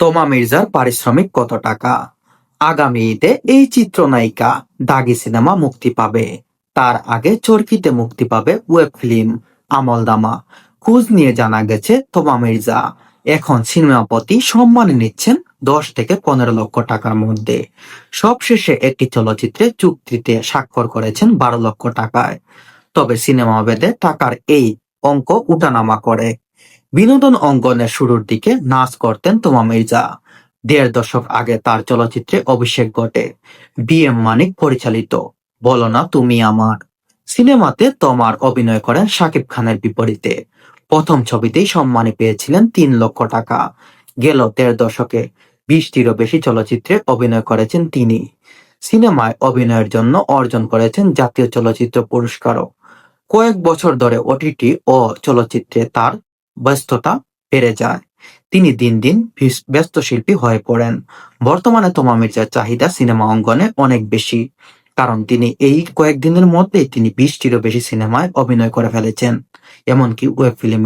তোমা মির্জার পারিশ্রমিক কত টাকা? আগামী ঈদে এই চিত্রনায়িকা দাগি সিনেমা মুক্তি পাবে। তার আগে চরকিতে মুক্তি পাবে ওয়েব ফিল্ম আমলদামা। খোঁজ নিয়ে জানা গেছে তোমা মির্জা এখন সিনেমা প্রতি সম্মানে নিচ্ছেন দশ থেকে পনেরো লক্ষ টাকার মধ্যে। সবশেষে একটি চলচ্চিত্রে চুক্তিতে স্বাক্ষর করেছেন বারো লক্ষ টাকায়। তবে সিনেমা বেদে টাকার এই অঙ্ক উঠানামা করে। বিনোদন অঙ্গনের শুরুর দিকে নাচ করতেন তোমা মির্জা। দেড় দশক আগে তার চলচ্চিত্রে অভিষেক ঘটে। বি এম মানিক পরিচালিত, বলো না তুমি আমার। সিনেমাতে তোমার অভিনয় করেন শাকিব খানের বিপরীতে। প্রথম ছবিতেই সম্মানে পেয়েছিলেন তিন লক্ষ টাকা। গেল দেড় দশকে বিশটিরও বেশি চলচ্চিত্রে অভিনয় করেছেন তিনি। সিনেমায় অভিনয়ের জন্য অর্জন করেছেন জাতীয় চলচ্চিত্র পুরস্কারও। কয়েক বছর ধরে ওটিটি ও চলচ্চিত্রে তার ব্যস্ততা বেড়ে যায়। তিনি দিন দিন ব্যস্ত শিল্পী হয়ে পড়েন। বর্তমানে তোমা মির্জার চাহিদা সিনেমা অঙ্গনে অনেক বেশি। কারণ তিনি এই কয়েকদিনের মধ্যেই তিনি বিশটিরও বেশি সিনেমায় অভিনয় করে ফেলেছেন। এমনকি ওয়েব ফিল্মে